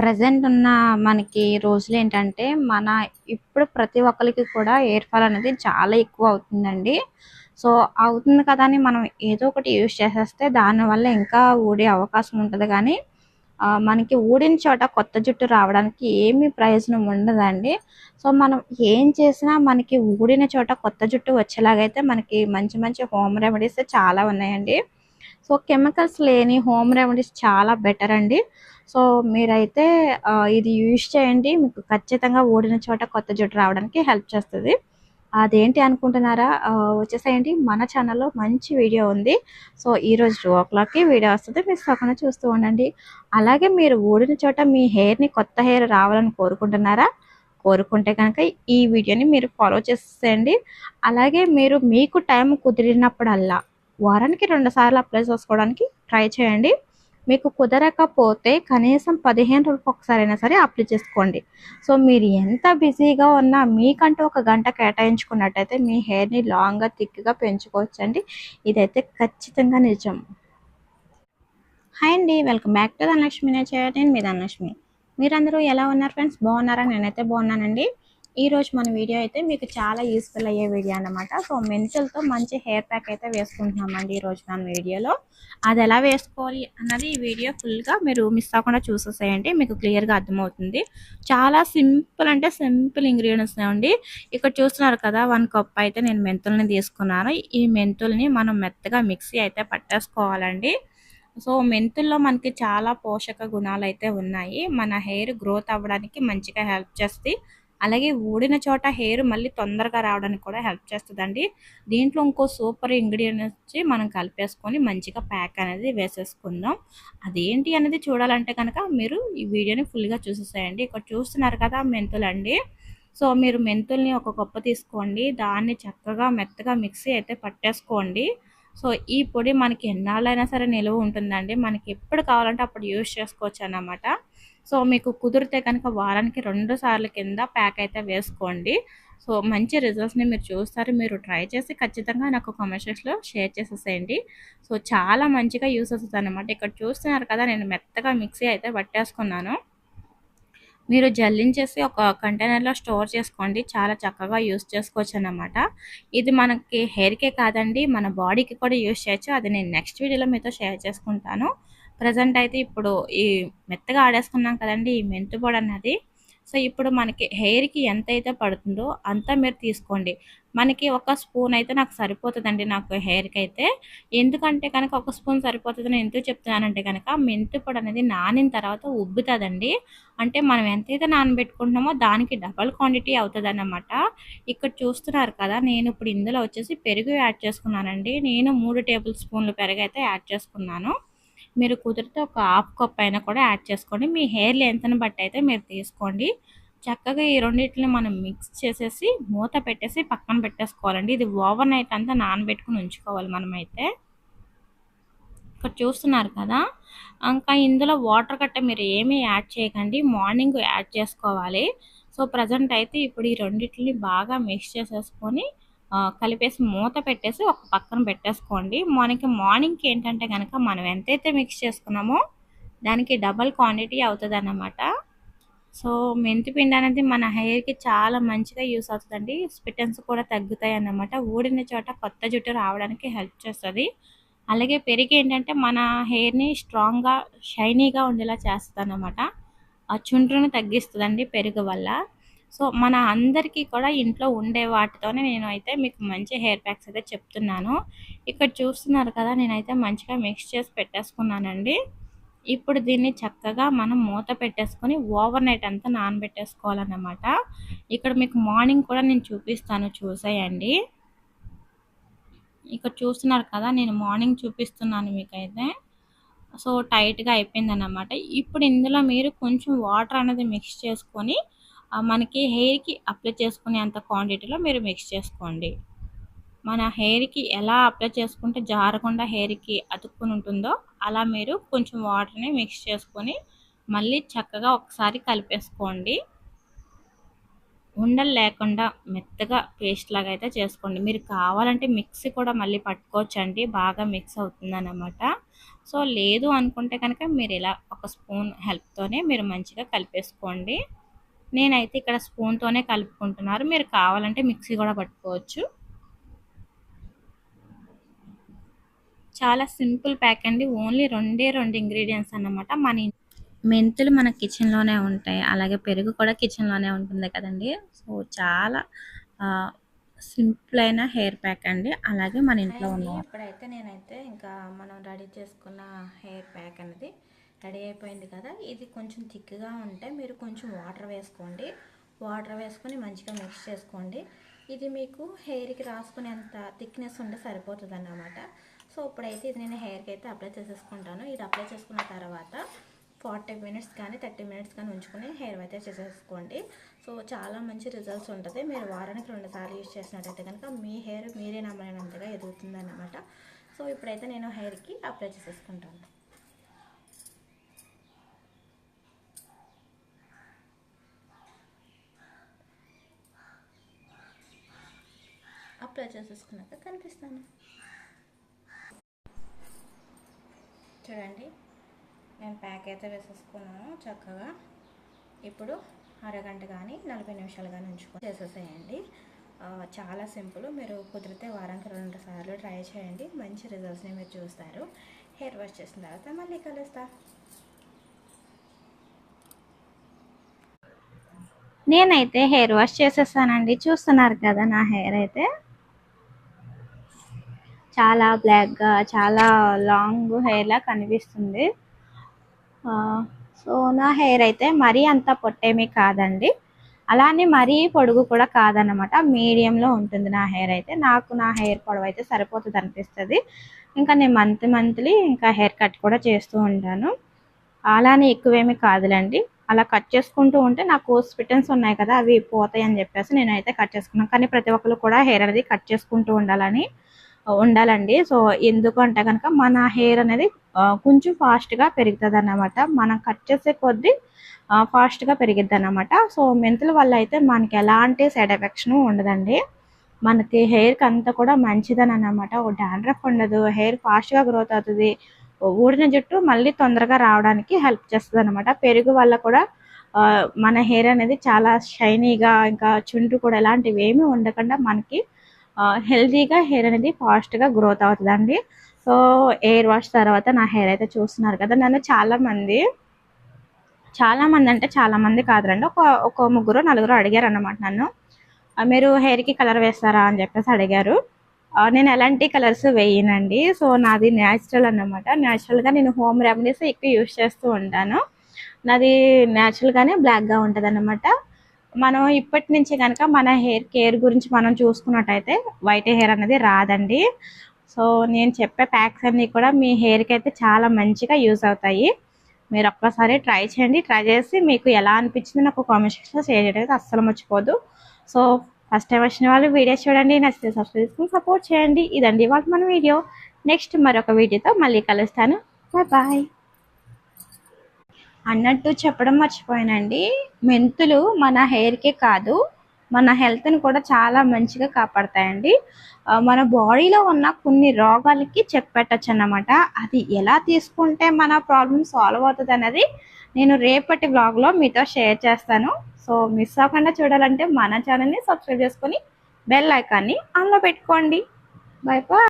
Present ఉన్న మనకి రోజులు ఏంటంటే మన ఇప్పుడు ప్రతి ఒక్కరికి కూడా ఎయిర్ ఫాల్ అనేది చాలా ఎక్కువ అవుతుందండి. సో అవుతుంది కదా అని మనం ఏదో ఒకటి యూజ్ చేసేస్తే దానివల్ల ఇంకా ఊడే అవకాశం ఉంటుంది. కానీ మనకి ఊడిన చోట కొత్త జుట్టు రావడానికి ఏమీ ప్రయోజనం ఉండదండి. సో మనం ఏం చేసినా మనకి ఊడిన చోట కొత్త జుట్టు వచ్చేలాగైతే మనకి మంచి మంచి హోమ్ రెమెడీస్ చాలా ఉన్నాయండి. సో కెమికల్స్ లేని హోమ్ రెమెడీస్ చాలా బెటర్ అండి. సో మీరైతే ఇది యూజ్ చేయండి. మీకు ఖచ్చితంగా ఓడిన చోట కొత్త జుట్టు రావడానికి హెల్ప్ చేస్తుంది. అదేంటి అనుకుంటున్నారా? వచ్చేసేయండి. మన ఛానల్లో మంచి వీడియో ఉంది. సో ఈరోజు టూ ఓ క్లాక్కి వీడియో వస్తుంది. మీరు తప్పకుండా చూస్తూ ఉండండి. అలాగే మీరు ఊడిన చోట మీ హెయిర్ని కొత్త హెయిర్ రావాలని కోరుకుంటున్నారా? కోరుకుంటే కనుక ఈ వీడియోని మీరు ఫాలో చేసేయండి. అలాగే మీరు మీకు టైం కుదిరినప్పుడల్లా వారానికి రెండు సార్లు అప్లై చేసుకోవడానికి ట్రై చేయండి. మీకు కుదరకపోతే కనీసం పదిహేను రోజులకు ఒకసారైనా సరే అప్లై చేసుకోండి. సో మీరు ఎంత బిజీగా ఉన్నా మీకంటూ ఒక గంట కేటాయించుకున్నట్టయితే మీ హెయిర్ని లాంగ్గా థిక్గా పెంచుకోవచ్చండి. ఇదైతే ఖచ్చితంగా నిజం. హాయ్ అండి. Welcome back to Dhanalakshmi. నేను నేను మీ ధనలక్ష్మి. మీరందరూ ఎలా ఉన్నారు ఫ్రెండ్స్? బాగున్నారా? నేనైతే బాగున్నానండి. ఈరోజు మన వీడియో అయితే మీకు చాలా యూస్ఫుల్ అయ్యే వీడియో అన్నమాట. సో మెంతులతో మంచి హెయిర్ ప్యాక్ అయితే వేసుకుంటున్నామండి ఈ రోజు మన వీడియోలో. అది ఎలా వేసుకోవాలి అన్నది ఈ వీడియో ఫుల్గా మీరు మిస్ అవ్వకుండా చూసేసేయండి. మీకు క్లియర్గా అర్థమవుతుంది. చాలా సింపుల్ అంటే సింపుల్ ఇంగ్రీడియంట్స్ అండి. ఇక్కడ చూస్తున్నారు కదా వన్ కప్ అయితే నేను మెంతుల్ని తీసుకున్నాను. ఈ మెంతుల్ని మనం మెత్తగా మిక్సీ అయితే పట్టేసుకోవాలండి. సో మెంతుల్లో మనకి చాలా పోషక గుణాలు అయితే ఉన్నాయి. మన హెయిర్ గ్రోత్ అవ్వడానికి మంచిగా హెల్ప్ చేస్తుంది అలాగే ఊడిన చోట హెయిర్ మళ్ళీ తొందరగా రావడానికి కూడా హెల్ప్ చేస్తుందండి. దీంట్లో ఇంకో సూపర్ ఇంగ్రీడియంట్ వచ్చి మనం కలిపేసుకొని మంచిగా ప్యాక్ అనేది వేసేసుకుందాం. అదేంటి అనేది చూడాలంటే కనుక మీరు ఈ వీడియోని ఫుల్గా చూసేసేయండి. ఇక్కడ చూస్తున్నారు కదా మెంతులండి. సో మీరు మెంతుల్ని ఒక గొప్ప తీసుకోండి. దాన్ని చక్కగా మెత్తగా మిక్సీ అయితే పట్టేసుకోండి. సో ఈ పొడి మనకి ఎన్నాళ్ళైనా సరే నిలువ ఉంటుందండి. మనకి ఎప్పుడు కావాలంటే అప్పుడు యూజ్ చేసుకోవచ్చు అన్నమాట సో మీకు కుదిరితే కనుక వారానికి రెండు సార్లు కింద ప్యాక్ అయితే వేసుకోండి. సో మంచి రిజల్ట్స్ని మీరు చూస్తారు. మీరు ట్రై చేసి ఖచ్చితంగా నాకు కామెంట్స్లో షేర్ చేసేసేయండి. సో చాలా మంచిగా యూస్ అవుతుంది అనమాట ఇక్కడ చూస్తున్నారు కదా నేను మెత్తగా మిక్సీ అయితే పట్టేసుకున్నాను. మీరు జల్లించేసి ఒక కంటైనర్లో స్టోర్ చేసుకోండి. చాలా చక్కగా యూస్ చేసుకోవచ్చు అన్నమాట. ఇది మనకి హెయిర్కే కాదండి మన బాడీకి కూడా యూస్ చేయొచ్చు. అది నేను నెక్స్ట్ వీడియోలో మీతో షేర్ చేసుకుంటాను. ప్రజెంట్ అయితే ఇప్పుడు ఈ మెత్తగా ఆడేసుకున్నాం కదండి ఈ మెంతు పొడి అన్నది. సో ఇప్పుడు మనకి హెయిర్కి ఎంత అయితే పడుతుందో అంతా మీరు తీసుకోండి. మనకి ఒక స్పూన్ అయితే నాకు సరిపోతుందండి నాకు హెయిర్కి అయితే ఎందుకంటే కనుక ఒక స్పూన్ సరిపోతుంది నేను ఎందుకు చెప్తున్నానంటే కనుక మెంతు పొడి అనేది నానిన తర్వాత ఉబ్బుతుందండి. అంటే మనం ఎంతైతే నానబెట్టుకుంటున్నామో దానికి డబల్ క్వాంటిటీ అవుతుంది అన్నమాట ఇక్కడ చూస్తున్నారు కదా నేను ఇప్పుడు ఇందులో వచ్చేసి పెరుగు యాడ్ చేసుకున్నానండి. నేను మూడు టేబుల్ స్పూన్లు పెరుగు అయితే యాడ్ చేసుకున్నాను. మీరు కుదిరితే ఒక హాఫ్ కప్ అయినా కూడా యాడ్ చేసుకోండి. మీ హెయిర్ లెంత్ని బట్టి అయితే మీరు తీసుకోండి. చక్కగా ఈ రెండింటిని మనం మిక్స్ చేసేసి మూత పెట్టేసి పక్కన పెట్టేసుకోవాలండి. ఇది ఓవర్ నైట్ అంతా నానబెట్టుకుని ఉంచుకోవాలి మనమైతే. ఇక్కడ చూస్తున్నారు కదా? ఇంకా ఇందులో వాటర్ గట్ట మీరు ఏమీ యాడ్ చేయకండి. మార్నింగ్ యాడ్ చేసుకోవాలి. సో ప్రజెంట్ అయితే ఇప్పుడు ఈ రెండింటిని బాగా మిక్స్ చేసేసుకొని కలిపేసి మూత పెట్టేసి ఒక పక్కన పెట్టేసుకోండి. మనకి మార్నింగ్కి ఏంటంటే కనుక మనం ఎంతైతే మిక్స్ చేసుకున్నామో దానికి డబల్ క్వాంటిటీ అవుతుంది అన్నమాట సో మెంతి పిండి అనేది మన హెయిర్కి చాలా మంచిగా యూస్ అవుతుందండి. స్పిటన్స్ కూడా తగ్గుతాయి అన్నమాట ఊడిన చోట కొత్త జుట్టు రావడానికి హెల్ప్ చేస్తుంది. అలాగే పెరిగి ఏంటంటే మన హెయిర్ని స్ట్రాంగ్గా షైనీగా ఉండేలా చేస్తుంది అన్నమాట ఆ చుండ్రుని తగ్గిస్తుందండి పెరుగు వల్ల. సో మన అందరికీ కూడా ఇంట్లో ఉండే వాటితోనే నేను అయితే మీకు మంచి హెయిర్ ప్యాక్స్ అయితే చెప్తున్నాను. ఇక్కడ చూస్తున్నారు కదా నేనైతే మంచిగా మిక్స్ చేసి పెట్టేసుకున్నానండి. ఇప్పుడు దీన్ని చక్కగా మనం మూత పెట్టేసుకొని ఓవర్ నైట్ అంతా నానబెట్టేసుకోవాలన్నమాట. ఇక్కడ మీకు మార్నింగ్ కూడా నేను చూపిస్తాను చూసేయండి. ఇక్కడ చూస్తున్నారు కదా నేను మార్నింగ్ చూపిస్తున్నాను మీకైతే. సో టైట్గా అయిపోయింది అన్నమాట ఇప్పుడు ఇందులో మీరు కొంచెం వాటర్ అనేది మిక్స్ చేసుకొని మనకి హెయిర్కి అప్లై చేసుకునే అంత క్వాంటిటీలో మీరు మిక్స్ చేసుకోండి. మన హెయిర్కి ఎలా అప్లై చేసుకుంటే జారకుండా హెయిర్కి అతుక్కుని ఉంటుందో అలా మీరు కొంచెం వాటర్ని మిక్స్ చేసుకొని మళ్ళీ చక్కగా ఒకసారి కలిపేసుకోండి. ఉండలు లేకుండా మెత్తగా పేస్ట్ లాగా అయితే చేసుకోండి. మీరు కావాలంటే మిక్సీ కూడా మళ్ళీ పట్టుకోవచ్చండి. బాగా మిక్స్ అవుతుందన్నమాట. సో లేదు అనుకుంటే కనుక మీరు ఇలా ఒక స్పూన్ హెల్ప్తోనే మీరు మంచిగా కలిపేసుకోండి. నేనైతే ఇక్కడ స్పూన్తోనే కలుపుకుంటున్నారు. మీరు కావాలంటే మిక్సీ కూడా పట్టుకోవచ్చు. చాలా సింపుల్ ప్యాక్ అండి. ఓన్లీ రెండే రెండు ఇంగ్రీడియంట్స్ అన్నమాట. మన మెంతులు మన కిచెన్లోనే ఉంటాయి. అలాగే పెరుగు కూడా కిచెన్లోనే ఉంటుంది కదండి. సో చాలా సింపుల్ అయిన హెయిర్ ప్యాక్ అండి. అలాగే మన ఇంట్లో ఉన్న ఇప్పుడైతే నేనైతే ఇంకా మనం రెడీ చేసుకున్న హెయిర్ ప్యాక్ అనేది రెడీ అయిపోయింది కదా. ఇది కొంచెం థిక్గా ఉంటే మీరు కొంచెం వాటర్ వేసుకోండి. వాటర్ వేసుకొని మంచిగా మిక్స్ చేసుకోండి. ఇది మీకు హెయిర్కి రాసుకునేంత థిక్నెస్ ఉంటే సరిపోతుంది అన్నమాట సో ఇప్పుడైతే ఇది నేను హెయిర్కి అయితే అప్లై చేసేసుకుంటాను. ఇది అప్లై చేసుకున్న తర్వాత ఫార్టీ మినిట్స్ కానీ థర్టీ మినిట్స్ కానీ ఉంచుకొని హెయిర్ అయితే చేసేసుకోండి. సో చాలా మంచి రిజల్ట్స్ ఉంటుంది. మీరు వారానికి రెండుసార్లు యూజ్ చేసినట్టయితే కనుక మీ హెయిర్ మీరే నమ్మలేనంతగా ఎదుగుతుంది అన్నమాట సో ఇప్పుడైతే నేను హెయిర్కి అప్లై చేసేసుకుంటాను. అప్లై చేసేసుకున్నాక కనిపిస్తాను చూడండి నేను ప్యాక్ అయితే వేసేసుకున్నాను చక్కగా ఇప్పుడు అరగంట కానీ నలభై నిమిషాలు కానీ ఉంచుకొని చేసేసేయండి. చాలా సింపుల్. మీరు కుదిరితే వారానికి రెండు సార్లు ట్రై చేయండి. మంచి రిజల్ట్స్ని మీరు చూస్తారు. హెయిర్ వాష్ చేసిన తర్వాత మళ్ళీ కలుస్తా. నేనైతే హెయిర్ వాష్ చేసేసానండి. చూస్తున్నారు కదా నా హెయిర్ అయితే. చాలా బ్లాక్గా చాలా లాంగ్ హెయిర్లా కనిపిస్తుంది. సో నా హెయిర్ అయితే మరీ అంత పొట్టేమీ కాదండి. అలానే మరీ పొడుగు కూడా కాదనమాట మీడియంలో ఉంటుంది నా హెయిర్ అయితే. నాకు నా హెయిర్ పొడవు అయితే సరిపోతుంది అనిపిస్తుంది. ఇంకా నేను మంత్ మంత్లీ ఇంకా హెయిర్ కట్ కూడా చేస్తూ ఉంటాను. అలానే ఎక్కువేమీ కాదులేండి. అలా కట్ చేసుకుంటూ ఉంటే నాకు స్పిటన్స్ ఉన్నాయి కదా అవి పోతాయి అని చెప్పేసి నేనైతే కట్ చేసుకున్నాను. కానీ ప్రతి ఒక్కరు కూడా హెయిర్ అనేది కట్ చేసుకుంటూ ఉండాలని ఉండాలండి. సో ఎందుకు అంటే కనుక మన హెయిర్ అనేది కొంచెం ఫాస్ట్గా పెరుగుతుంది అన్నమాట మనం కట్ చేసే కొద్దీ ఫాస్ట్గా పెరిగిద్ది అన్నమాట సో మెంతుల వల్ల అయితే మనకి ఎలాంటి సైడ్ ఎఫెక్షన్ ఉండదండి. మనకి హెయిర్కి అంతా కూడా మంచిదని అన్నమాట ఒక డాండ్రఫ్ ఉండదు హెయిర్ ఫాస్ట్గా గ్రోత్ అవుతుంది. ఊడిన జుట్టు మళ్ళీ తొందరగా రావడానికి హెల్ప్ చేస్తుంది అనమాట పెరుగు వల్ల కూడా మన హెయిర్ అనేది చాలా షైనీగా ఇంకా చుండ్రు కూడా ఎలాంటివి ఏమీ ఉండకుండా మనకి హెల్తీగా హెయిర్ అనేది ఫాస్ట్గా గ్రోత్ అవుతుందండి. సో ఎయిర్ వాష్ తర్వాత నా హెయిర్ అయితే చూస్తున్నారు కదా నన్ను చాలామంది చాలామంది అంటే చాలామంది కాదురండి. ఒక ఒక ముగ్గురు నలుగురు అడిగారు అన్నమాట నన్ను మీరు హెయిర్కి కలర్ వేస్తారా? అని చెప్పేసి అడిగారు. నేను ఎలాంటి కలర్స్ వేయనండి. సో నాది న్యాచురల్ అన్నమాట. న్యాచురల్గా నేను హోమ్ రెమెడీస్ ఎక్కువ యూస్ చేస్తూ ఉంటాను. నాది న్యాచురల్గానే బ్లాక్గా ఉంటుంది అన్నమాట మనం ఇప్పటి నుంచి కనుక మన హెయిర్ కేర్ గురించి మనం చూసుకున్నట్టయితే వైట్ హెయిర్ అనేది రాదండి. సో నేను చెప్పే ప్యాక్స్ అన్నీ కూడా మీ హెయిర్కి అయితే చాలా మంచిగా యూజ్ అవుతాయి. మీరు ఒక్కసారి ట్రై చేయండి. ట్రై చేసి మీకు ఎలా అనిపించింది నాకు కామెంట్ సెక్షన్లో షేర్ అయితే అస్సలు మర్చిపోదు. సో ఫస్ట్ టైం వచ్చిన వాళ్ళు వీడియో చూడండి. నచ్చితే సబ్స్క్రైబ్ చేసుకుని సపోర్ట్ చేయండి. ఇదండి వాళ్ళ మన వీడియో. నెక్స్ట్ మరొక వీడియోతో మళ్ళీ కలుస్తాను. Bye bye. అన్నట్టు చెప్పడం మర్చిపోయానండి. మెంతులు మన హెయిర్కే కాదు మన హెల్త్ని కూడా చాలా మంచిగా కాపాడతాయండి. మన బాడీలో ఉన్న కొన్ని రోగాలకి చెక్ పెట్టచ్చు అన్నమాట. అది ఎలా తీసుకుంటే మన ప్రాబ్లమ్ సాల్వ్ అవుతుంది అనేది నేను రేపటి వ్లాగ్లో మీతో షేర్ చేస్తాను. సో మిస్ అవ్వకుండా చూడాలంటే మన ఛానల్ని సబ్స్క్రైబ్ చేసుకొని బెల్ ఐకాన్ని ఆన్లో పెట్టుకోండి. Bye bye